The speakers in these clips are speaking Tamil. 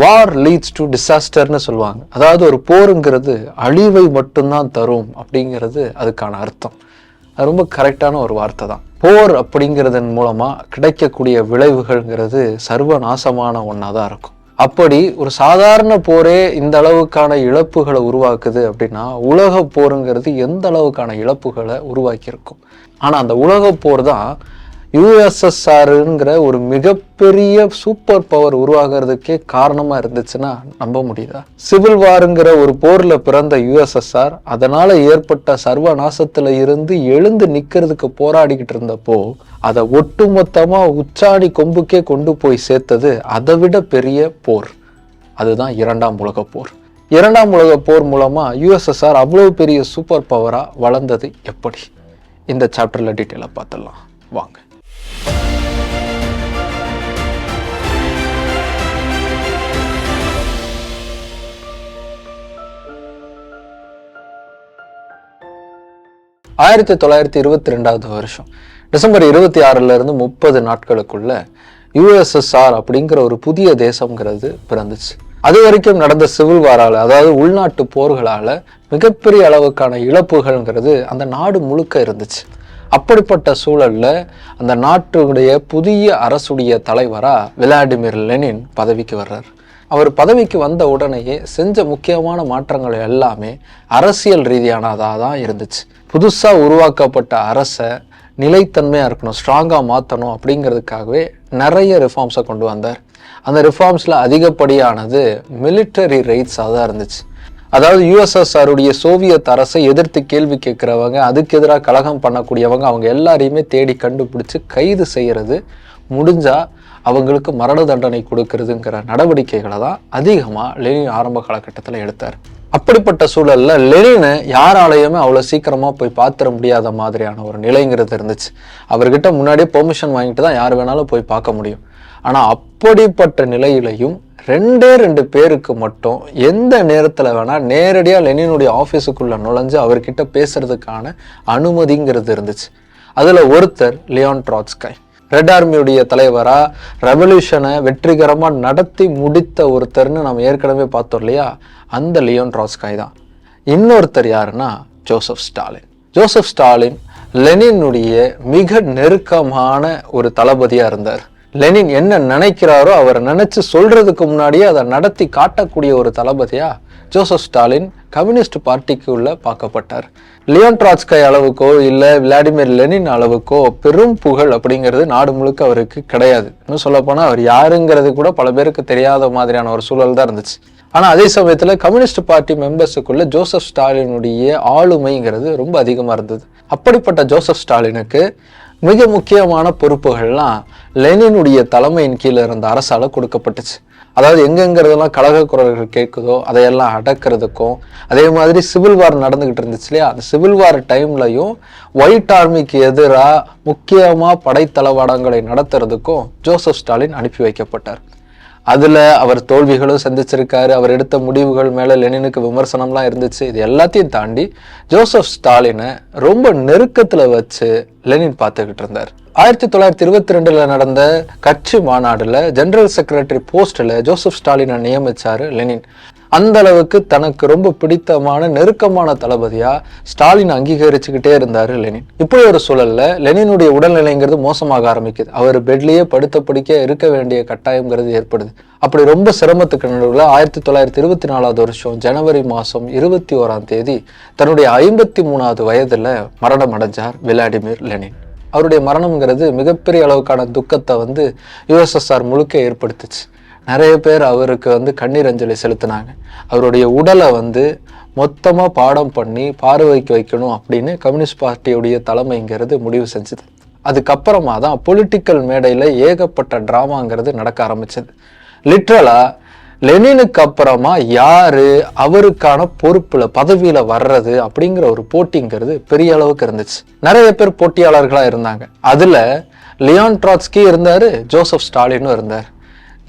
வார் லீட்ஸ் டு டிசாஸ்டர்னு சொல்லுவாங்க. அதாவது ஒரு போருங்கிறது அழிவை மட்டும்தான் தரும் அப்படிங்கிறது அதுக்கான அர்த்தம். அது ரொம்ப கரெக்டான ஒரு வார்த்தை தான். போர் அப்படிங்கிறதன் மூலமாக கிடைக்கக்கூடிய விளைவுகள்ங்கிறது சர்வநாசமான ஒன்றா தான் இருக்கும். அப்படி ஒரு சாதாரண போரே இந்த அளவுக்கான இழப்புகளை உருவாக்குது அப்படின்னா உலக போருங்கிறது எந்த அளவுக்கான இழப்புகளை உருவாக்கியிருக்கும்? ஆனால் அந்த உலக போர் தான் யூஎஸ்எஸ்ஆருங்கிற ஒரு மிகப்பெரிய சூப்பர் பவர் உருவாகிறதுக்கே காரணமாக இருந்துச்சுன்னா நம்ப முடியுதா? சிவில் வாருங்கிற ஒரு போரில் பிறந்த யூஎஸ்எஸ்ஆர் அதனால் ஏற்பட்ட சர்வநாசத்தில் இருந்து எழுந்து நிற்கிறதுக்கு போராடிக்கிட்டு இருந்தப்போ அதை ஒட்டுமொத்தமாக உச்சாணி கொம்புக்கே கொண்டு போய் சேர்த்தது அதை விட பெரிய போர். அதுதான் இரண்டாம் உலகப் போர். இரண்டாம் உலகப் போர் மூலமாக யூஎஸ்எஸ்ஆர் அவ்வளோ பெரிய சூப்பர் பவராக வளர்ந்தது எப்படி? இந்த சாப்டரில் டீட்டெயிலாக பார்த்துடலாம். வாங்க. ஆயிரத்தி தொள்ளாயிரத்தி இருபத்தி ரெண்டாவது வருஷம். டிசம்பர் இருபத்தி ஆறுல இருந்து முப்பது நாட்களுக்குள்ள யூஎஸ்எஸ்ஆர் அப்படிங்கிற ஒரு புதிய தேசங்கிறது பிறந்துச்சு. அது வரைக்கும் நடந்த சிவில் வாரால் அதாவது உள்நாட்டு போர்களால் மிகப்பெரிய அளவுக்கான இழப்புகள்ங்கிறது அந்த நாடு முழுக்க இருந்துச்சு. அப்படிப்பட்ட சூழல்ல அந்த நாட்டுடைய புதிய அரசுடைய தலைவராக விளாடிமிர் லெனின் பதவிக்கு வர்றார். அவர் பதவிக்கு வந்த உடனேயே செஞ்ச முக்கியமான மாற்றங்கள் எல்லாமே அரசியல் ரீதியானதாக தான் இருந்துச்சு. புதுசாக உருவாக்கப்பட்ட அரசை நிலைத்தன்மையாக இருக்கணும் ஸ்ட்ராங்காக மாற்றணும் அப்படிங்கிறதுக்காகவே நிறைய ரிஃபார்ம்ஸை கொண்டு வந்தார். அந்த ரிஃபார்ம்ஸில் அதிகப்படியானது மிலிட்டரி ரைட்ஸாக தான் இருந்துச்சு. அதாவது யூஎஸ்எஸ்ஆருடைய சோவியத் அரசை எதிர்த்து கேள்வி கேட்குறவங்க அதுக்கு எதிராக கலகம் பண்ணக்கூடியவங்க அவங்க எல்லாரையுமே தேடி கண்டுபிடிச்சி கைது செய்கிறது முடிஞ்சா அவங்களுக்கு மரண தண்டனை கொடுக்கறதுங்கிற நடவடிக்கைகளை தான் அதிகமாக லெனின் ஆரம்ப காலகட்டத்தில் எடுத்தார். அப்படிப்பட்ட சூழல்ல லெனினை யாராலையுமே அவ்வளோ சீக்கிரமா போய் பார்த்துட முடியாத மாதிரியான ஒரு நிலைங்கிறது இருந்துச்சு. அவர்கிட்ட முன்னாடியே பெர்மிஷன் வாங்கிட்டு தான் யார் வேணாலும் போய் பார்க்க முடியும். ஆனா அப்படிப்பட்ட நிலையிலையும் ரெண்டே ரெண்டு பேருக்கு மட்டும் எந்த நேரத்தில் வேணா நேரடியாக லெனினுடைய ஆஃபீஸுக்குள்ளே நுழைஞ்சு அவர்கிட்ட பேசுறதுக்கான அனுமதிங்கிறது இருந்துச்சு. அதுல ஒருத்தர் லியான் ட்ராட்ஸ்கை. ரெட் ஆர்மியுடைய தலைவராக ரெவல்யூஷனை வெற்றிகரமாக நடத்தி முடித்த ஒருத்தர்னு நம்ம ஏற்கனவே பார்த்தோம் இல்லையா? அந்த லியோன் ட்ராஸ்காய் தான். இன்னொருத்தர் யாருன்னா? ஜோசப் ஸ்டாலின் ஜோசப் ஸ்டாலின் லெனினுடைய மிக நெருக்கமான ஒரு தளபதியாக இருந்தார். லெனின் என்ன நினைக்கிறாரோ அவர் நினைச்சு சொல்றதுக்கு முன்னாடியே அதை நடத்தி காட்டக்கூடிய ஒரு தளபதியா ஜோசப் ஸ்டாலின் கம்யூனிஸ்ட் பார்ட்டிக்கு உள்ள பார்க்கப்பட்டார். லியோன் ட்ராட்ஸ்கை அளவுக்கோ இல்லை விளாடிமிர் லெனின் அளவுக்கோ பெரும் புகழ் அப்படிங்கிறது நாடு முழுக்க அவருக்கு கிடையாது. இன்னும் சொல்லப்போனால் அவர் யாருங்கிறது கூட பல பேருக்கு தெரியாத மாதிரியான ஒரு சூழல் தான் இருந்துச்சு. ஆனால் அதே சமயத்தில் கம்யூனிஸ்ட் பார்ட்டி மெம்பர்ஸுக்குள்ள ஜோசப் ஸ்டாலினுடைய ஆளுமைங்கிறது ரொம்ப அதிகமாக இருந்தது. அப்படிப்பட்ட ஜோசப் ஸ்டாலினுக்கு மிக முக்கியமான பொறுப்புகள்லாம் லெனினுடைய தலைமையின் கீழே இருந்த அரசால் கொடுக்கப்பட்டுச்சு. அதாவது எங்கெங்கிறதெல்லாம் கழக குரல்கள் கேட்குதோ அதையெல்லாம் அடக்கிறதுக்கும் அதே மாதிரி சிவில் வார் நடந்துக்கிட்டு இருந்துச்சு இல்லையா? அந்த சிவில் வார் டைம்லையும் ஒயிட் ஆர்மிக்கு எதிராக முக்கியமாக படைத்தளவாடங்களை நடத்துறதுக்கும் ஜோசப் ஸ்டாலின் அனுப்பி வைக்கப்பட்டார். அதில் அவர் தோல்விகளும் சந்திச்சிருக்காரு. அவர் எடுத்த முடிவுகள் மேலே லெனினுக்கு விமர்சனம்லாம் இருந்துச்சு. இது எல்லாத்தையும் தாண்டி ஜோசப் ஸ்டாலினை ரொம்ப நெருக்கத்தில் வச்சு லெனின் பார்த்துக்கிட்டு இருந்தார். ஆயிரத்தி தொள்ளாயிரத்தி இருபத்தி ரெண்டில் நடந்த கட்சி மாநாடுல ஜெனரல் செக்ரட்டரி போஸ்ட்டில் ஜோசப் ஸ்டாலினை நியமிச்சாரு லெனின். அந்த அளவுக்கு தனக்கு ரொம்ப பிடித்தமான நெருக்கமான தளபதியா ஸ்டாலின் அங்கீகரிச்சுக்கிட்டே இருந்தாரு லெனின். இப்படி ஒரு சூழல்ல லெனினுடைய உடல்நிலைங்கிறது மோசமாக ஆரம்பிக்குது. அவர் பெட்லயே படுத்த பிடிக்க இருக்க வேண்டிய கட்டாயம்ங்கிறது ஏற்படுது. அப்படி ரொம்ப சிரமத்துக்கு நடுவில் ஆயிரத்தி தொள்ளாயிரத்தி இருபத்தி நாலாவது வருஷம் ஜனவரி மாதம் இருபத்தி ஓராம் தேதி தன்னுடைய ஐம்பத்தி மூணாவது வயதில் மரணம் அடைஞ்சார் விளாடிமிர் லெனின். அவருடைய மரணம்ங்கிறது மிகப்பெரிய அளவுக்கான துக்கத்தை வந்து யுஎஸ்எஸ்ஆர் முழுக்க ஏற்படுத்துச்சு. நிறைய பேர் அவருக்கு வந்து கண்ணீர் அஞ்சலி செலுத்தினாங்க. அவருடைய உடலை வந்து மொத்தமாக பாடம் பண்ணி பார்வைக்கு வைக்கணும் அப்படின்னு கம்யூனிஸ்ட் பார்ட்டியுடைய தலைமைங்கிறது முடிவு செஞ்சது. அதுக்கப்புறமா தான் பொலிட்டிக்கல் மேடையில் ஏகப்பட்ட ட்ராமாங்கிறது நடக்க ஆரம்பிச்சது. லிட்ரலாக லெனினுக்கு அப்புறமா யாரு அவருக்கான பொறுப்புல பதவியில வர்றது அப்படிங்கிற ஒரு போட்டிங்கிறது பெரிய அளவுக்கு இருந்துச்சு. நிறைய பேர் போட்டியாளர்களா இருந்தாங்க. அதுல லியான் ட்ராட்ஸ்கி இருந்தாரு ஜோசப் ஸ்டாலினும் இருந்தார்.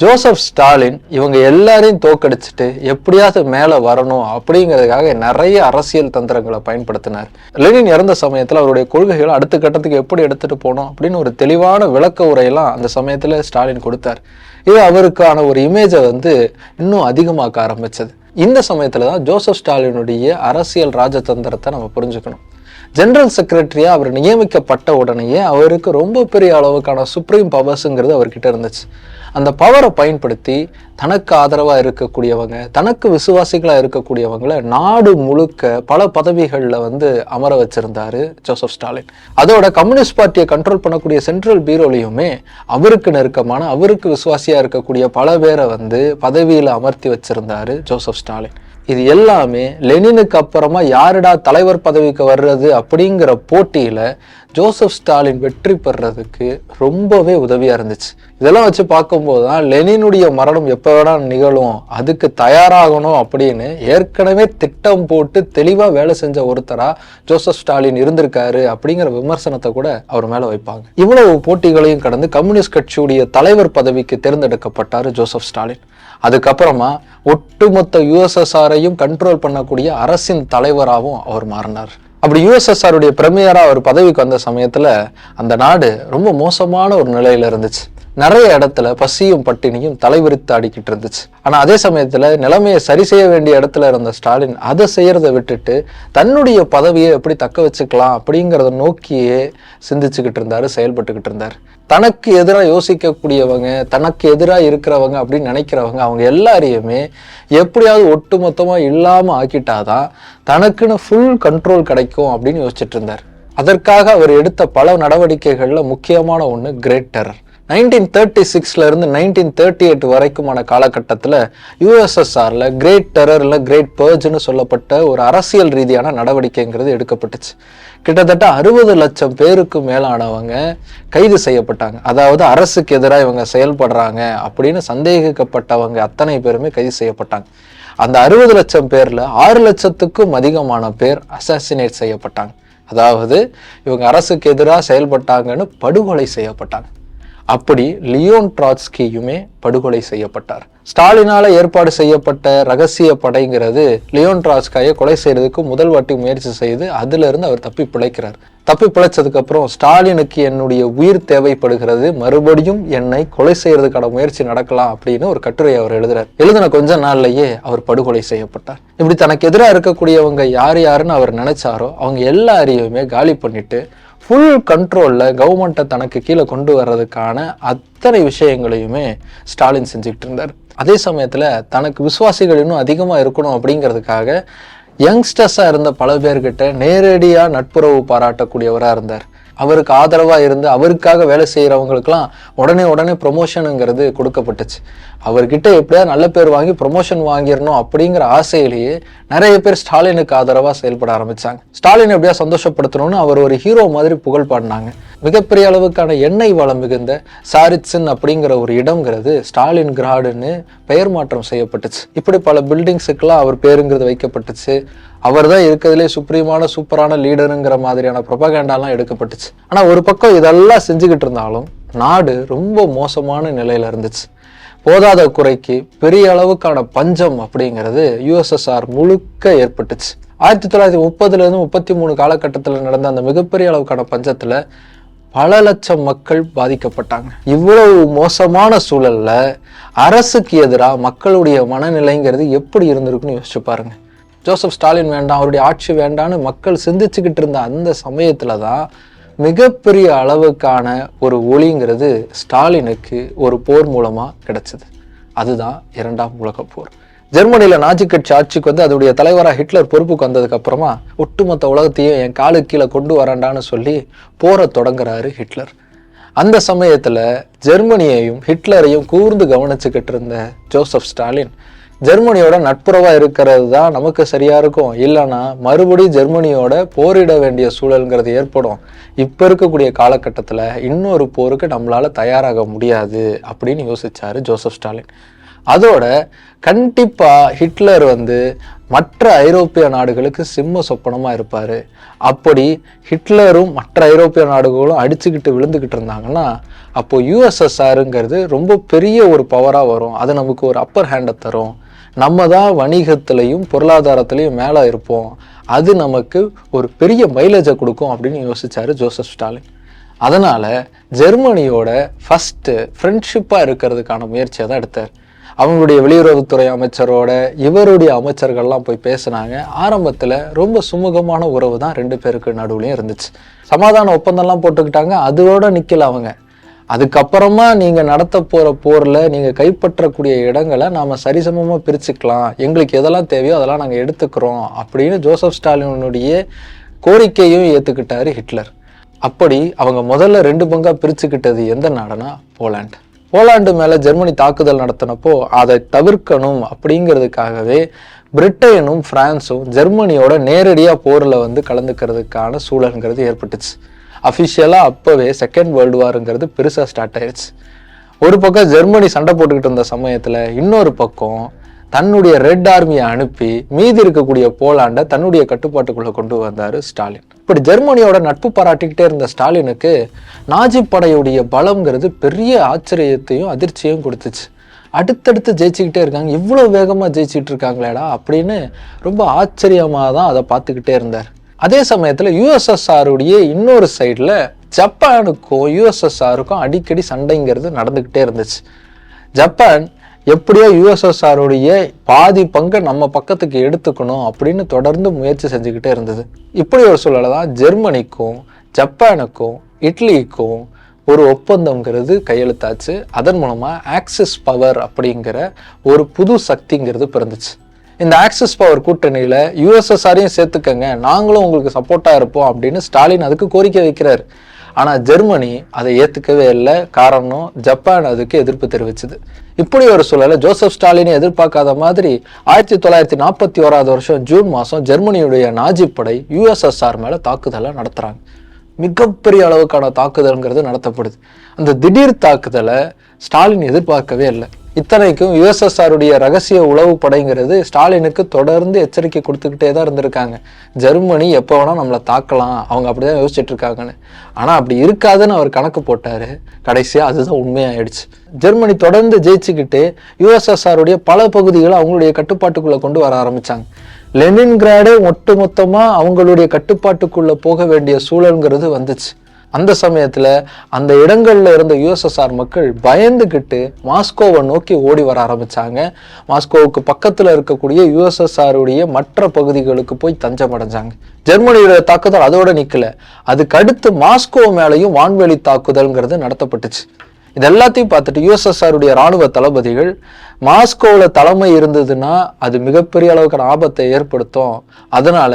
ஜோசப் ஸ்டாலின் இவங்க எல்லாரையும் தோக்கடிச்சிட்டு எப்படியாவது மேலே வரணும் அப்படிங்கிறதுக்காக நிறைய அரசியல் தந்திரங்களை பயன்படுத்தினார். லெனின் இறந்த சமயத்தில் அவருடைய கொள்கைகளை அடுத்த கட்டத்துக்கு எப்படி எடுத்துகிட்டு போகணும் அப்படின்னு ஒரு தெளிவான விளக்க உரையெல்லாம் அந்த சமயத்தில் ஸ்டாலின் கொடுத்தார். இது அவருக்கான ஒரு இமேஜை வந்து இன்னும் அதிகமாக்க ஆரம்பிச்சது. இந்த சமயத்தில் தான் ஜோசப் ஸ்டாலினுடைய அரசியல் ராஜதந்திரத்தை நம்ம புரிஞ்சுக்கணும். ஜெனரல் செக்ரட்டரியாக அவர் நியமிக்கப்பட்ட உடனேயே அவருக்கு ரொம்ப பெரிய அளவுக்கான சுப்ரீம் பவர்ஸுங்கிறது அவர்கிட்ட இருந்துச்சு. அந்த பவரை பயன்படுத்தி தனக்கு ஆதரவாக இருக்கக்கூடியவங்க தனக்கு விசுவாசிகளாக இருக்கக்கூடியவங்களை நாடு முழுக்க பல பதவிகளில் வந்து அமர வச்சிருந்தாரு ஜோசப் ஸ்டாலின் அதோட கம்யூனிஸ்ட் பார்ட்டியை கண்ட்ரோல் பண்ணக்கூடிய சென்ட்ரல் பீரோலையுமே அவருக்கு நெருக்கமான அவருக்கு விசுவாசியாக இருக்கக்கூடிய பல பேரை வந்து பதவியில் அமர்த்தி வச்சிருந்தாரு ஜோசப் ஸ்டாலின் இது எல்லாமே லெனினுக்கு அப்புறமா யாருடா தலைவர் பதவிக்கு வர்றது அப்படிங்கிற போட்டியில ஜோசப் ஸ்டாலின் வெற்றி பெறதுக்கு ரொம்பவே உதவியா இருந்துச்சு. இதெல்லாம் வச்சு பார்க்கும்போது தான் லெனினுடைய மரணம் எப்போ வேணா நிகழும் அதுக்கு தயாராகணும் அப்படின்னு ஏற்கனவே திட்டம் போட்டு தெளிவாக வேலை செஞ்ச ஒருத்தரா ஜோசப் ஸ்டாலின் இருந்திருக்காரு அப்படிங்கிற விமர்சனத்தை கூட அவர் மேலே வைப்பாங்க. இவ்வளவு போட்டிகளையும் கடந்து கம்யூனிஸ்ட் கட்சியுடைய தலைவர் பதவிக்கு தேர்ந்தெடுக்கப்பட்டார் ஜோசப் ஸ்டாலின். அதுக்கப்புறமா ஒட்டுமொத்த யுஎஸ்எஸ்ஆரையும் கண்ட்ரோல் பண்ணக்கூடிய அரசின் தலைவராகவும் அவர் மாறினார். அப்படி யுஎஸ்எஸ்ஆருடைய பிரமியராக அவர் பதவிக்கு வந்த சமயத்தில் அந்த நாடு ரொம்ப மோசமான ஒரு நிலையில இருந்துச்சு. நிறைய இடத்துல பசியும் பட்டினியும் தலைவிரித்து ஆடிக்கிட்டு இருந்துச்சு. ஆனால் அதே சமயத்தில் நிலைமையை சரி செய்ய வேண்டிய இடத்துல இருந்த ஸ்டாலின் அதை செய்கிறத விட்டுட்டு தன்னுடைய பதவியை எப்படி தக்க வச்சுக்கலாம் அப்படிங்கிறத நோக்கியே சிந்திச்சுக்கிட்டு இருந்தார் செயல்பட்டுக்கிட்டு இருந்தார். தனக்கு எதிராக யோசிக்கக்கூடியவங்க தனக்கு எதிராக இருக்கிறவங்க அப்படின்னு நினைக்கிறவங்க அவங்க எல்லாரையுமே எப்படியாவது ஒட்டுமொத்தமா இல்லாமல் ஆக்கிட்டாதான் தனக்குன்னு ஃபுல் கண்ட்ரோல் கிடைக்கும் அப்படின்னு யோசிச்சுட்டு இருந்தார். அதற்காக அவர் எடுத்த பல நடவடிக்கைகளில் முக்கியமான ஒன்று கிரேட் டெரர் நைன்டீன் தேர்ட்டி சிக்ஸ்லேருந்து நைன்டீன் தேர்ட்டி எயிட் வரைக்குமான காலகட்டத்தில் யூஎஸ்எஸ்ஆரில் கிரேட் டெரரில் கிரேட் பர்ஜ்னு சொல்லப்பட்ட ஒரு அரசியல் ரீதியான நடவடிக்கைங்கிறது எடுக்கப்பட்டுச்சு. கிட்டத்தட்ட அறுபது லட்சம் பேருக்கு மேலானவங்க கைது செய்யப்பட்டாங்க. அதாவது அரசுக்கு எதிராக இவங்க செயல்படுறாங்க அப்படின்னு சந்தேகிக்கப்பட்டவங்க அத்தனை பேருமே கைது செய்யப்பட்டாங்க. அந்த அறுபது லட்சம் பேரில் ஆறு லட்சத்துக்கும் அதிகமான பேர் அசாசினேட் செய்யப்பட்டாங்க. அதாவது இவங்க அரசுக்கு எதிராக செயல்பட்டாங்கன்னு படுகொலை செய்யப்பட்டாங்க. அப்படி லியோன் ட்ராட்ஸ்கியுமே படுகொலை செய்யப்பட்டார். ஸ்டாலினால ஏற்பாடு செய்யப்பட்ட ரகசிய படைங்கிறது லியோன் ட்ராட்ஸ்காயை கொலை செய்யறதுக்கு முதல் வாட்டி முயற்சி செய்து அதுல இருந்து அவர் தப்பி பிழைக்கிறார். தப்பி பிழைச்சதுக்கு அப்புறம் ஸ்டாலினுக்கு என்னுடைய உயிர் தேவைப்படுகிறது மறுபடியும் என்னை கொலை செய்யறதுக்கான முயற்சி நடக்கலாம் அப்படின்னு ஒரு கட்டுரை அவர் எழுதுறார். எழுதின கொஞ்ச நாள்லயே அவர் படுகொலை செய்யப்பட்டார். இப்படி தனக்கு எதிராக இருக்கக்கூடியவங்க யார் யாருன்னு அவர் நினைச்சாரோ அவங்க எல்லாரையுமே காலி பண்ணிட்டு ஃபுல் கண்ட்ரோலில் கவர்மெண்ட்டை தனக்கு கீழே கொண்டு வர்றதுக்கான அத்தனை விஷயங்களையுமே ஸ்டாலின் செஞ்சுக்கிட்டு இருந்தார். அதே சமயத்தில் தனக்கு விசுவாசிகள் இன்னும் அதிகமாக இருக்கணும் அப்படிங்கிறதுக்காக யங்ஸ்டர்ஸாக இருந்த பல பேர்கிட்ட நேரடியாக நட்புறவு பாராட்டக்கூடியவராக இருந்தார். அவருக்கு ஆதரவாக இருந்து அவருக்காக வேலை செய்கிறவங்களுக்கெல்லாம் உடனே உடனே ப்ரொமோஷனுங்கிறது கொடுக்கப்பட்டுச்சு. அவர்கிட்ட எப்படியாவது நல்ல பேர் வாங்கி ப்ரொமோஷன் வாங்கிடணும் அப்படிங்கிற ஆசையிலேயே நிறைய பேர் ஸ்டாலினுக்கு ஆதரவாக செயல்பட ஆரம்பிச்சாங்க. ஸ்டாலின் எப்படியா சந்தோஷப்படுத்தணும்னு அவர் ஒரு ஹீரோ மாதிரி புகழ் பாடினாங்க. மிகப்பெரிய அளவுக்கான எண்ணெய் வளம் மிகுந்த சாரிட்சன் அப்படிங்கிற ஒரு இடம்ங்கிறது ஸ்டாலின் கிராடுன்னு பெயர் மாற்றம் செய்யப்பட்டுச்சு. இப்படி பல பில்டிங்ஸுக்கெல்லாம் அவர் பேருங்கிறது வைக்கப்பட்டுச்சு. அவர் தான் இருக்கிறதுலே சுப்ரீமான சூப்பரான லீடருங்கிற மாதிரியான ப்ரொபகேண்டாலாம் எடுக்கப்பட்டுச்சு. ஆனால் ஒரு பக்கம் இதெல்லாம் செஞ்சுக்கிட்டு இருந்தாலும் நாடு ரொம்ப மோசமான நிலையில இருந்துச்சு. போதாத குறைக்கு பெரிய அளவுக்கான பஞ்சம் அப்படிங்கிறது யுஎஸ்எஸ்ஆர் முழுக்க ஏற்பட்டுச்சு. ஆயிரத்தி தொள்ளாயிரத்தி முப்பதுலேருந்து முப்பத்தி மூணு காலகட்டத்தில் நடந்த அந்த மிகப்பெரிய அளவுக்கான பஞ்சத்தில் பல லட்சம் மக்கள் பாதிக்கப்பட்டாங்க. இவ்வளவு மோசமான சூழல்ல அரசுக்கு எதிராக மக்களுடைய மனநிலைங்கிறது எப்படி இருந்திருக்குன்னு யோசிச்சு பாருங்க. ஜோசப் ஸ்டாலின் வேண்டாம் அவருடைய ஆட்சி வேண்டாம்னு மக்கள் சிந்திச்சுக்கிட்டு இருந்த அந்த சமயத்தில் தான் மிகப்பெரிய அளவுக்கான ஒரு ஒளிங்கிறது ஸ்டாலினுக்கு ஒரு போர் மூலமாக கிடைச்சது. அதுதான் இரண்டாம் உலகப் போர். ஜெர்மனியில் நாஜி கட்சி ஆட்சிக்கு வந்து அதோடைய தலைவராக ஹிட்லர் பொறுப்புக்கு வந்ததுக்கு அப்புறமா ஒட்டுமொத்த உலகத்தையும் என் காலு கீழே கொண்டு வரேண்டான்னு சொல்லி போரை தொடங்குறாரு ஹிட்லர். அந்த சமயத்தில் ஜெர்மனியையும் ஹிட்லரையும் கூர்ந்து கவனிச்சுக்கிட்டு இருந்த ஜோசப் ஸ்டாலின் ஜெர்மனியோட நட்புறவா இருக்கிறது தான் நமக்கு சரியா இருக்கும். இல்லைன்னா மறுபடியும் ஜெர்மனியோட போரிட வேண்டிய சூழல்ங்கிறது ஏற்படும். இப்ப இருக்கக்கூடிய காலகட்டத்தில் இன்னொரு போருக்கு நம்மளால தயாராக முடியாது அப்படின்னு யோசிச்சாரு ஜோசப் ஸ்டாலின். அதோட கண்டிப்பா ஹிட்லர் வந்து மற்ற ஐரோப்பிய நாடுகளுக்கு சிம்ம சொப்பனமாக இருப்பார். அப்படி ஹிட்லரும் மற்ற ஐரோப்பிய நாடுகளும் அடிச்சுக்கிட்டு விழுந்துக்கிட்டு இருந்தாங்கன்னா அப்போது யூஎஸ்எஸ்ஆருங்கிறது ரொம்ப பெரிய ஒரு பவராக வரும். அது நமக்கு ஒரு அப்பர் ஹேண்டை தரும். நம்ம தான் வணிகத்திலையும் பொருளாதாரத்திலையும் மேலே இருப்போம். அது நமக்கு ஒரு பெரிய மைலேஜை கொடுக்கும் அப்படின்னு யோசிச்சாரு ஜோசப் ஸ்டாலின். அதனால ஜெர்மனியோட ஃபஸ்ட்டு ஃப்ரெண்ட்ஷிப்பாக இருக்கிறதுக்கான முயற்சியை தான் எடுத்தார். அவங்களுடைய வெளியுறவுத்துறை அமைச்சரோட இவருடைய அமைச்சர்கள்லாம் போய் பேசினாங்க. ஆரம்பத்தில் ரொம்ப சுமூகமான உறவு தான் ரெண்டு பேருக்கு நடுவுலையும் இருந்துச்சு. சமாதான ஒப்பந்தம்லாம் போட்டுக்கிட்டாங்க. அதோட நிற்கல அவங்க. அதுக்கப்புறமா நீங்கள் நடத்த போகிற போரில் நீங்கள் கைப்பற்றக்கூடிய இடங்களை நாம் சரிசமமாக பிரிச்சுக்கலாம். எங்களுக்கு எதெல்லாம் தேவையோ அதெல்லாம் நாங்கள் எடுத்துக்கிறோம் அப்படின்னு ஜோசப் ஸ்டாலினுடைய கோரிக்கையும் ஏற்றுக்கிட்டாரு ஹிட்லர். அப்படி அவங்க முதல்ல ரெண்டு பங்காக பிரிச்சுக்கிட்டது எந்த நாடுனா போலாண்ட். போலாண்டு மேலே ஜெர்மனி தாக்குதல் நடத்தினப்போ அதை தவிர்க்கணும் அப்படிங்கிறதுக்காகவே பிரிட்டனும் ஃப்ரான்ஸும் ஜெர்மனியோட நேரடியாக போரில் வந்து கலந்துக்கிறதுக்கான சூழல்ங்கிறது ஏற்பட்டுச்சு. அஃபிஷியலாக அப்போவே செகண்ட் வேர்ல்டு வாருங்கிறது பெருசாக ஸ்டார்ட் ஆயிடுச்சு ஒரு பக்கம் ஜெர்மனி சண்டை போட்டுக்கிட்டு இருந்த சமயத்தில் இன்னொரு பக்கம் தன்னுடைய ரெட் ஆர்மியை அனுப்பி மீதி இருக்கக்கூடிய போலாண்டை தன்னுடைய கட்டுப்பாட்டுக்குள்ளே கொண்டு வந்தார் ஸ்டாலின் இப்படி ஜெர்மனியோட நட்பு பாராட்டிக்கிட்டே இருந்த ஸ்டாலினுக்கு நாஜி படையுடைய பலம்ங்கிறது பெரிய ஆச்சரியத்தையும் அதிர்ச்சியும் கொடுத்துச்சு. அடுத்தடுத்து ஜெயிச்சுக்கிட்டே இருக்காங்க. இவ்வளோ வேகமாக ஜெயிச்சிட்டு இருக்காங்களேடா அப்படின்னு ரொம்ப ஆச்சரியமாக தான் அதை பார்த்துக்கிட்டே இருந்தார். அதே சமயத்தில் யூஎஸ்எஸ்ஆருடைய இன்னொரு சைடில் ஜப்பானுக்கும் யூஎஸ்எஸ்ஆருக்கும் அடிக்கடி சண்டைங்கிறது நடந்துக்கிட்டே இருந்துச்சு. ஜப்பான் எப்படியோ யூஎஸ்எஸ்ஆருடைய பாதி பங்கை நம்ம பக்கத்துக்கு எடுத்துக்கணும் அப்படின்னு தொடர்ந்து முயற்சி செஞ்சுக்கிட்டே இருந்தது. இப்படி ஒரு சூழலை தான் ஜெர்மனிக்கும் ஜப்பானுக்கும் இட்லிக்கும் ஒரு ஒப்பந்தம்ங்கிறது கையெழுத்தாச்சு. அதன் மூலமாக ஆக்சிஸ் பவர் அப்படிங்கிற ஒரு புது சக்திங்கிறது பிறந்துச்சு. இந்த ஆக்சிஸ் பவர் கூட்டணியில் யூஎஸ்எஸ்ஆரையும் சேர்த்துக்கங்க. நாங்களும் உங்களுக்கு சப்போர்ட்டாக இருப்போம் அப்படின்னு ஸ்டாலின் அதுக்கு கோரிக்கை வைக்கிறார். ஆனால் ஜெர்மனி அதை ஏற்றுக்கவே இல்லை. காரணம் ஜப்பான் அதுக்கு எதிர்ப்பு தெரிவிச்சது. இப்படி ஒரு சூழலை ஜோசப் ஸ்டாலினை எதிர்பார்க்காத மாதிரி ஆயிரத்தி தொள்ளாயிரத்தி நாற்பத்தி ஓராவது வருஷம் ஜூன் மாதம் ஜெர்மனியுடைய நாஜி படை யூஎஸ்எஸ்ஆர் மேலே தாக்குதலை நடத்துகிறாங்க மிகப்பெரிய அளவுக்கான தாக்குதல்ங்கிறது நடத்தப்படுது. அந்த திடீர் தாக்குதலை ஸ்டாலின் எதிர்பார்க்கவே இல்லை. இத்தனைக்கும் யுஎஸ்எஸ்ஆருடைய ரகசிய உளவு படைங்கிறது ஸ்டாலினுக்கு தொடர்ந்து எச்சரிக்கை கொடுத்துக்கிட்டே தான் இருந்திருக்காங்க. ஜெர்மனி எப்போ வேணால் நம்மளை தாக்கலாம் அவங்க அப்படிதான் யோசிச்சுட்டு இருக்காங்கன்னு ஆனால் அப்படி இருக்காதுன்னு அவர் கணக்கு போட்டார். கடைசியாக அதுதான் உண்மையாயிடுச்சு. ஜெர்மனி தொடர்ந்து ஜெயிச்சுக்கிட்டு யுஎஸ்எஸ்ஆருடைய பல பகுதிகளை அவங்களுடைய கட்டுப்பாட்டுக்குள்ளே கொண்டு வர ஆரம்பிச்சாங்க. லெனின்கிராடே ஒட்டுமொத்தமாக அவங்களுடைய கட்டுப்பாட்டுக்குள்ளே போக வேண்டிய சூழல்ங்கிறது வந்துச்சு. அந்த சமயத்தில் அந்த இடங்களில் இருந்த யுஎஸ்எஸ்ஆர் மக்கள் பயந்துக்கிட்டு மாஸ்கோவை நோக்கி ஓடி வர ஆரம்பித்தாங்க மாஸ்கோவுக்கு பக்கத்தில் இருக்கக்கூடிய யுஎஸ்எஸ்ஆருடைய மற்ற பகுதிகளுக்கு போய் தஞ்சம் அடைஞ்சாங்க ஜெர்மனியோட தாக்குதல் அதோடு நிற்கலை அதுக்கு அடுத்து மாஸ்கோ மேலேயும் வான்வெளி தாக்குதல்ங்கிறது நடத்தப்பட்டுச்சு. இது எல்லாத்தையும் பார்த்துட்டு யுஎஸ்எஸ்ஆருடைய ராணுவ தளபதிகள் மாஸ்கோவில் தலைமை இருந்ததுன்னா அது மிகப்பெரிய அளவுக்கான ஆபத்தை ஏற்படுத்தும். அதனால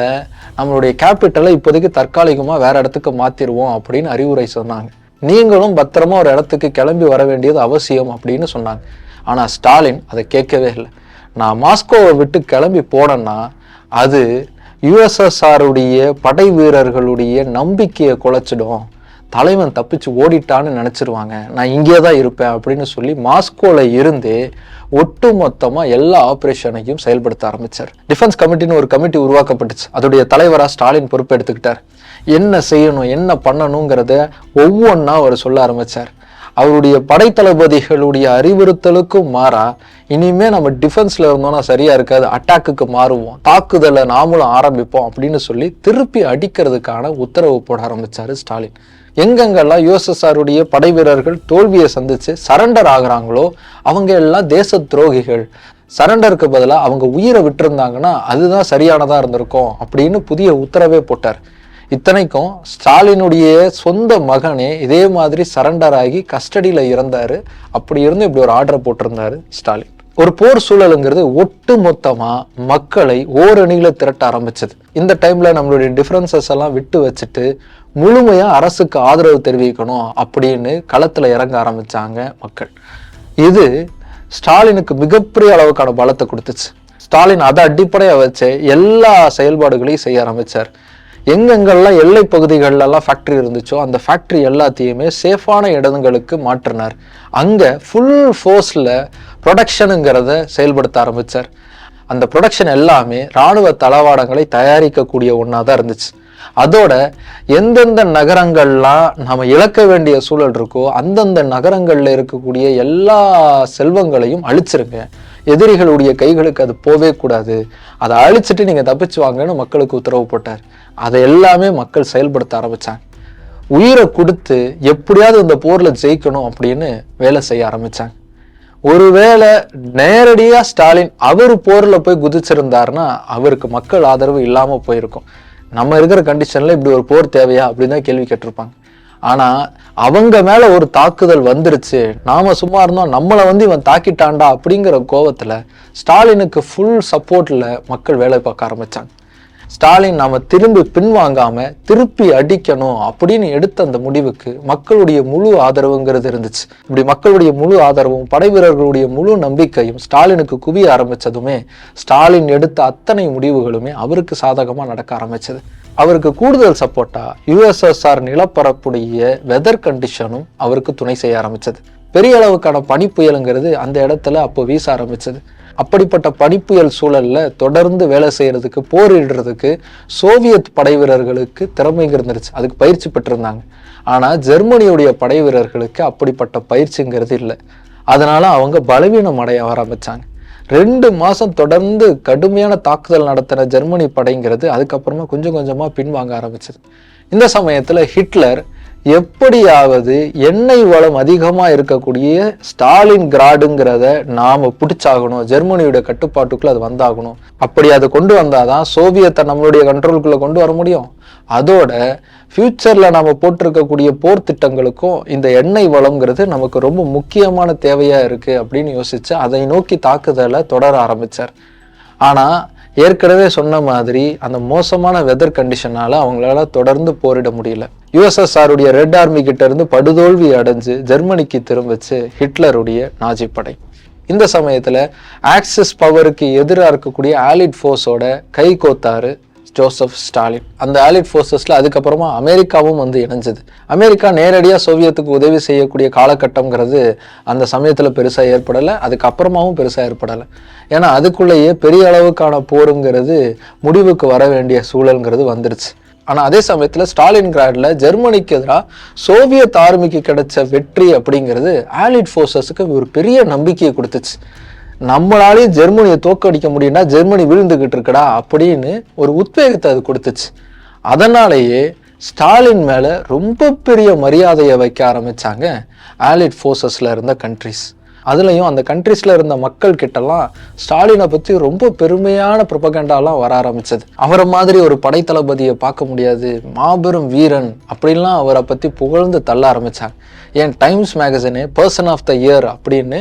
நம்மளுடைய கேபிட்டலை இப்போதைக்கு தற்காலிகமாக வேற இடத்துக்கு மாத்திருவோம் அப்படின்னு அறிவுரை சொன்னாங்க. நீங்களும் பத்திரமா ஒரு இடத்துக்கு கிளம்பி வர வேண்டியது அவசியம் அப்படின்னு சொன்னாங்க. ஆனால் ஸ்டாலின் அதை கேட்கவே இல்லை. நான் மாஸ்கோவை விட்டு கிளம்பி போனேன்னா அது யுஎஸ்எஸ்ஆருடைய படை வீரர்களுடைய நம்பிக்கையை குலைச்சிடும். தலைவன் தப்பிச்சு ஓடிட்டான்னு நினச்சிருவாங்க. நான் இங்கே தான் இருப்பேன் அப்படின்னு சொல்லி மாஸ்கோவில் இருந்து ஒட்டு மொத்தமாக எல்லா ஆப்ரேஷனையும் செயல்படுத்த ஆரம்பிச்சார். டிஃபென்ஸ் கமிட்டின்னு ஒரு கமிட்டி உருவாக்கப்பட்டுச்சு. அதோடைய தலைவராக ஸ்டாலின் பொறுப்பு எடுத்துக்கிட்டார் என்ன செய்யணும் என்ன பண்ணணுங்கிறத ஒவ்வொன்றா அவர் சொல்ல ஆரம்பிச்சார். அவருடைய படைத்தளபதிகளுடைய அறிவுறுத்தலுக்கும் மாறா இனிமே நம்ம டிஃபென்ஸ்ல இருந்தோம்னா சரியா இருக்காது அட்டாக்குக்கு மாறுவோம் தாக்குதலை நாமளும் ஆரம்பிப்போம் அப்படின்னு சொல்லி திருப்பி அடிக்கிறதுக்கான உத்தரவு போட ஆரம்பிச்சாரு ஸ்டாலின். எங்கெங்கெல்லாம் யூஎஸ்எஸ்ஆருடைய படை வீரர்கள் தோல்வியை சந்தித்து சரண்டர் ஆகுறாங்களோ அவங்க எல்லாம் தேச துரோகிகள். சரண்டருக்கு பதிலாக அவங்க உயிரை விட்டுருந்தாங்கன்னா அதுதான் சரியானதாக இருந்திருக்கும் அப்படின்னு புதிய உத்தரவே போட்டார். இத்தனைக்கும் ஸ்டாலினுடைய சொந்த மகனே இதே மாதிரி சரண்டர் ஆகி கஸ்டடியில் இறந்தார். அப்படி இருந்து இப்படி ஒரு ஆர்டர் போட்டிருந்தாரு ஸ்டாலின். ஒரு போர் சூழலுங்கிறது ஒட்டு மொத்தமா மக்களை ஓரணியில திரட்ட ஆரம்பிச்சது. இந்த டைம்ல நம்மளுடைய டிஃபரன்சஸ் எல்லாம் விட்டு வச்சுட்டு முழுமையா அரசுக்கு ஆதரவு தெரிவிக்கணும் அப்படின்னு களத்துல இறங்க ஆரம்பிச்சாங்க மக்கள். இது ஸ்டாலினுக்கு மிகப்பெரிய அளவுக்கான பலத்தை கொடுத்துச்சு. ஸ்டாலின் அதை அடிப்படையாக வச்சு எல்லா செயல்பாடுகளையும் செய்ய ஆரம்பிச்சார். எங்கெங்கெல்லாம் எல்லை பகுதிகளெல்லாம் ஃபேக்ட்ரி இருந்துச்சோ அந்த ஃபேக்ட்ரி எல்லாத்தையுமே சேஃபான இடங்களுக்கு மாற்றினார். அங்கே ஃபுல் ஃபோர்ஸில் ப்ரொடக்ஷனுங்கிறத செயல்படுத்த ஆரம்பித்தார் அந்த ப்ரொடக்ஷன் எல்லாமே இராணுவ தளவாடங்களை தயாரிக்கக்கூடிய ஒன்றா தான் இருந்துச்சு. அதோட எந்தெந்த நகரங்கள்லாம் நம்ம இழக்க வேண்டிய சூழல் இருக்கோ அந்தந்த நகரங்களில் இருக்கக்கூடிய எல்லா செல்வங்களையும் அழிச்சிருங்க. எதிரிகளுடைய கைகளுக்கு அது போவே கூடாது. அதை அழிச்சிட்டு நீங்கள் தப்பிச்சு வாங்கன்னு மக்களுக்கு உத்தரவு போட்டார். அதை எல்லாமே மக்கள் செயல்படுத்த ஆரம்பித்தாங்க உயிரை கொடுத்து எப்படியாவது இந்த போரில் ஜெயிக்கணும் அப்படின்னு வேலை செய்ய ஆரம்பித்தாங்க ஒருவேளை நேரடியாக ஸ்டாலின் அவர் போரில் போய் குதிச்சிருந்தாருன்னா அவருக்கு மக்கள் ஆதரவு இல்லாமல் போயிருக்கும். நம்ம இருக்கிற கண்டிஷனில் இப்படி ஒரு போர் தேவையா அப்படின்னு தான் கேள்வி கேட்டிருப்பாங்க. ஆனால் அவங்க மேலே ஒரு தாக்குதல் வந்துருச்சு நாம சும்மா இருந்தோம் நம்மளை வந்து இவன் தாக்கிட்டான்டா அப்படிங்கிற கோவத்தில் ஸ்டாலினுக்கு ஃபுல் சப்போர்ட்டில் மக்கள் வேலை பார்க்க ஆரம்பித்தாங்க ஸ்டாலின் நாம் திரும்பி பின்வாங்காமல் திருப்பி அடிக்கணும் அப்படின்னு எடுத்த அந்த முடிவுக்கு மக்களுடைய முழு ஆதரவுங்கிறது இருந்துச்சு. இப்படி மக்களுடைய முழு ஆதரவும் படை வீரர்களுடைய முழு நம்பிக்கையும் ஸ்டாலினுக்கு குவிய ஆரம்பித்ததுமே ஸ்டாலின் எடுத்த அத்தனை முடிவுகளுமே அவருக்கு சாதகமாக நடக்க ஆரம்பிச்சது. அவருக்கு கூடுதல் சப்போர்ட்டா யுஎஸ்எஸ்ஆர் நிலப்பரப்புடைய வெதர் கண்டிஷனும் அவருக்கு துணை செய்ய ஆரம்பிச்சது. பெரிய அளவுக்கான பனி புயலுங்கிறது அந்த இடத்துல அப்போ வீச ஆரம்பிச்சது. அப்படிப்பட்ட பனிப்புயல் சூழலில் தொடர்ந்து வேலை செய்கிறதுக்கு போரிடுறதுக்கு சோவியத் படை வீரர்களுக்கு திறமைங்க இருந்துருச்சு. அதுக்கு பயிற்சி பெற்றிருந்தாங்க. ஆனால் ஜெர்மனியுடைய படை வீரர்களுக்கு அப்படிப்பட்ட பயிற்சிங்கிறது இல்லை. அதனால் அவங்க பலவீனம் அடைய ஆரம்பித்தாங்க ரெண்டு மாதம் தொடர்ந்து கடுமையான தாக்குதல் நடத்தின ஜெர்மனி படைங்கிறது அதுக்கப்புறமா கொஞ்சம் கொஞ்சமாக பின்வாங்க ஆரம்பிச்சது. இந்த சமயத்தில் ஹிட்லர் எப்படியாவது எண்ணெய் வளம் அதிகமாக இருக்கக்கூடிய ஸ்டாலின் கிராடுங்கிறத நாம் பிடிச்சாகணும். ஜெர்மனியோட கட்டுப்பாட்டுக்குள்ளே அது வந்தாகணும். அப்படி அதை கொண்டு வந்தாதான் சோவியத்தை நம்மளுடைய கண்ட்ரோலுக்குள்ளே கொண்டு வர முடியும். அதோட ஃப்யூச்சரில் நாம் போட்டிருக்கக்கூடிய போர் திட்டங்களுக்கும் இந்த எண்ணெய் வளம்ங்கிறது நமக்கு ரொம்ப முக்கியமான தேவையாக இருக்குது அப்படின்னு யோசித்து அதை நோக்கி தாக்குதலை தொடர ஆரம்பித்தார் ஆனால் ஏற்கனவே சொன்ன மாதிரி அந்த மோசமான வெதர் கண்டிஷனால அவங்களால தொடர்ந்து போரிட முடியல. யுஎஸ்எஸ்ஆருடைய ரெட் ஆர்மி கிட்ட இருந்து படுதோல்வி அடைஞ்சு ஜெர்மனிக்கு திரும்பிச்சு ஹிட்லருடைய நாஜி படை. இந்த சமயத்தில் ஆக்சிஸ் பவருக்கு எதிராக இருக்கக்கூடிய ஆலிட் ஃபோர்ஸோட கை கோத்தாரு ஜோசப் ஸ்டாலின் அந்த ஆலிட் ஃபோர்ஸஸில் அதுக்கப்புறமா அமெரிக்காவும் வந்து இணைஞ்சது. அமெரிக்கா நேரடியாக சோவியத்துக்கு உதவி செய்யக்கூடிய காலகட்டங்கிறது அந்த சமயத்தில் பெருசாக ஏற்படலை அதுக்கப்புறமாவும் பெருசாக ஏற்படலை. ஏன்னா அதுக்குள்ளேயே பெரிய அளவுக்கான போருங்கிறது முடிவுக்கு வர வேண்டிய சூழல்ங்கிறது வந்துருச்சு. ஆனால் அதே சமயத்தில் ஸ்டாலின் கிராட்ல ஜெர்மனிக்கு எதிராக சோவியத் ஆர்மிக்கு கிடைச்ச வெற்றி அப்படிங்கிறது ஆலிட் ஃபோர்ஸஸுக்கு ஒரு பெரிய நம்பிக்கையை கொடுத்துச்சு. நம்மளாலேயும் ஜெர்மனியை தோக்கடிக்க முடியும்னா ஜெர்மனி விழுந்துகிட்டு இருக்கடா அப்படின்னு ஒரு உத்வேகத்தை அது கொடுத்துச்சு. அதனாலேயே ஸ்டாலின் மேலே ரொம்ப பெரிய மரியாதையை வைக்க ஆரம்பிச்சாங்க ஆலிட் ஃபோர்ஸஸில் இருந்த கண்ட்ரிஸ் அதுலேயும் அந்த கண்ட்ரிஸில் இருந்த மக்கள் கிட்டலாம் ஸ்டாலினை பற்றி ரொம்ப பெருமையான ப்ரொபகண்டாலாம் வர ஆரம்பிச்சது. அவரை மாதிரி ஒரு படைத்தளபதியை பார்க்க முடியாது. மாபெரும் வீரன் அப்படின்லாம் அவரை பற்றி புகழ்ந்து தள்ள ஆரம்பித்தாங்க ஏன் டைம்ஸ் மேகசினே பர்சன் ஆஃப் த இயர் அப்படின்னு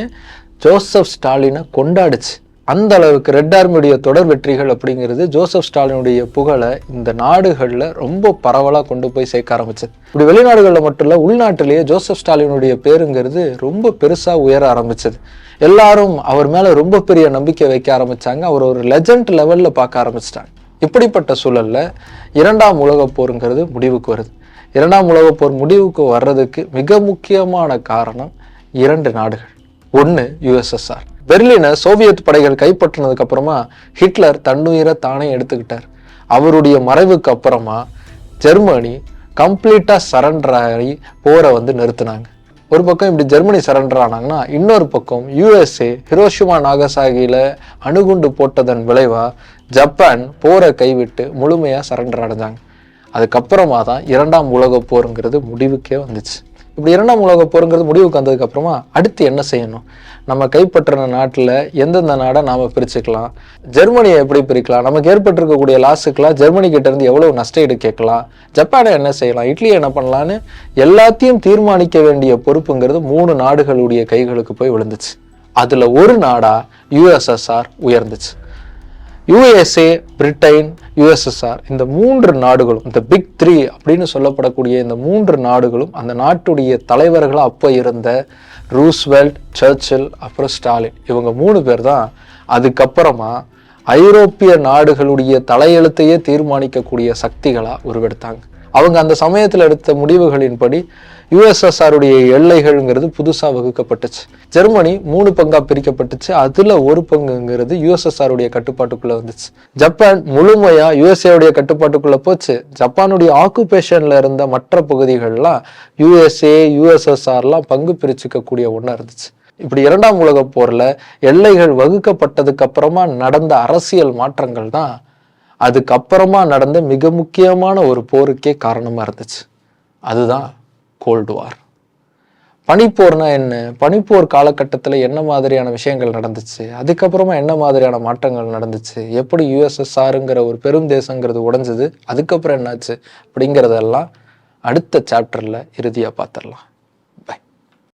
ஜோசப் ஸ்டாலினை கொண்டாடுச்சு. அந்த அளவுக்கு ரெட் ஆர்மியுடைய தொடர் வெற்றிகள் அப்படிங்கிறது ஜோசப் ஸ்டாலினுடைய புகழை இந்த நாடுகளில் ரொம்ப பரவலாக கொண்டு போய் சேர்க்க ஆரம்பிச்சது. இப்படி வெளிநாடுகளில் மட்டும் இல்லை உள்நாட்டிலேயே ஜோசப் ஸ்டாலினுடைய பேருங்கிறது ரொம்ப பெருசாக உயர ஆரம்பிச்சது. எல்லாரும் அவர் மேலே ரொம்ப பெரிய நம்பிக்கை வைக்க ஆரம்பிச்சாங்க. அவர் ஒரு லெஜண்ட் லெவலில் பார்க்க ஆரம்பிச்சிட்டாங்க. இப்படிப்பட்ட சூழல்ல இரண்டாம் உலகப் போருங்கிறது முடிவுக்கு வருது. இரண்டாம் உலகப் போர் முடிவுக்கு வர்றதுக்கு மிக முக்கியமான காரணம் இரண்டு நாடுகள். ஒன்று யுஎஸ்எஸ்ஆர் பெர்லினை சோவியத் படைகள் கைப்பற்றினதுக்கு அப்புறமா ஹிட்லர் தன்னுயிரை தானே எடுத்துக்கிட்டார். அவருடைய மறைவுக்கு அப்புறமா ஜெர்மனி கம்ப்ளீட்டாக சரண்டர் ஆகி போரை வந்து நிறுத்தினாங்க. ஒரு பக்கம் இப்படி ஜெர்மனி சரண்டர் ஆனாங்கன்னா இன்னொரு பக்கம் யூஎஸ்ஏ ஹிரோஷிமா நாகசாகியில் அணுகுண்டு போட்டதன் விளைவாக ஜப்பான் போரை கைவிட்டு முழுமையாக சரண்டர் அடைஞ்சாங்க. அதுக்கப்புறமா தான் இரண்டாம் உலக போருங்கிறது முடிவுக்கே வந்துச்சு. இப்படி இரண்டாம் உலக போருங்கிறது முடிவுக்கு வந்ததுக்கு அப்புறமா அடுத்து என்ன செய்யணும்? நம்ம கைப்பற்றின நாட்டில் எந்தெந்த நாடை நாம் பிரிச்சுக்கலாம்? ஜெர்மனியை எப்படி பிரிக்கலாம்? நமக்கு ஏற்பட்டிருக்கக்கூடிய லாஸுக்கெல்லாம் ஜெர்மனி கிட்டேருந்து எவ்வளோ நஷ்டஈடு கேட்கலாம்? ஜப்பானை என்ன செய்யலாம்? இட்லி என்ன பண்ணலான்னு எல்லாத்தையும் தீர்மானிக்க வேண்டிய பொறுப்புங்கிறது மூணு நாடுகளுடைய கைகளுக்கு போய் விழுந்துச்சு. அதில் ஒரு நாடாக யுஎஸ்எஸ்ஆர் உயர்ந்துச்சு. யுஎஸ்ஏ பிரிட்டன் யுஎஸ்எஸ்ஆர் இந்த மூன்று நாடுகளும் இந்த பிக் த்ரீ அப்படின்னு சொல்லப்படக்கூடிய இந்த மூன்று நாடுகளும் அந்த நாட்டுடைய தலைவர்களாக அப்போ இருந்த ரூஸ்வெல்ட் சர்ச்சில் அப்புறம் ஸ்டாலின் இவங்க மூணு பேர் தான் அதுக்கப்புறமா ஐரோப்பிய நாடுகளுடைய தலையெழுத்தையே தீர்மானிக்கக்கூடிய சக்திகளாக உருவெடுத்தாங்க. அவங்க அந்த சமயத்தில் எடுத்த முடிவுகளின்படி யுஎஸ்எஸ்ஆருடைய எல்லைகள்ங்கிறது புதுசாக வகுக்கப்பட்டுச்சு. ஜெர்மனி மூணு பங்காக பிரிக்கப்பட்டுச்சு. அதில் ஒரு பங்குங்கிறது யுஎஸ்எஸ்ஆருடைய கட்டுப்பாட்டுக்குள்ளே வந்துச்சு. ஜப்பான் முழுமையாக யுஎஸ்ஏவுடைய கட்டுப்பாட்டுக்குள்ளே போச்சு. ஜப்பானுடைய ஆக்குபேஷனில் இருந்த மற்ற பகுதிகள்லாம் யுஎஸ்ஏ யுஎஸ்எஸ்ஆர்லாம் பங்கு பிரிச்சுக்கக்கூடிய ஒன்றா இருந்துச்சு. இப்படி இரண்டாம் உலக போரில் எல்லைகள் வகுக்கப்பட்டதுக்கு அப்புறமா நடந்த அரசியல் மாற்றங்கள் தான் அதுக்கப்புறமா நடந்த மிக முக்கியமான ஒரு போருக்கே காரணமாக இருந்துச்சு. அதுதான் கோல்டு வார் பனிப்போர்னா என்ன? பனிப்போர் காலகட்டத்தில் என்ன மாதிரியான விஷயங்கள் நடந்துச்சு? அதுக்கப்புறமா என்ன மாதிரியான மாற்றங்கள் நடந்துச்சு? எப்படி யுஎஸ்எஸ்ஆருங்கிற ஒரு பெரும் தேசங்கிறது உடஞ்சது? அதுக்கப்புறம் என்னாச்சு? அப்படிங்கிறதெல்லாம் அடுத்த சாப்டரில் இறுதியாக பார்த்துடலாம்.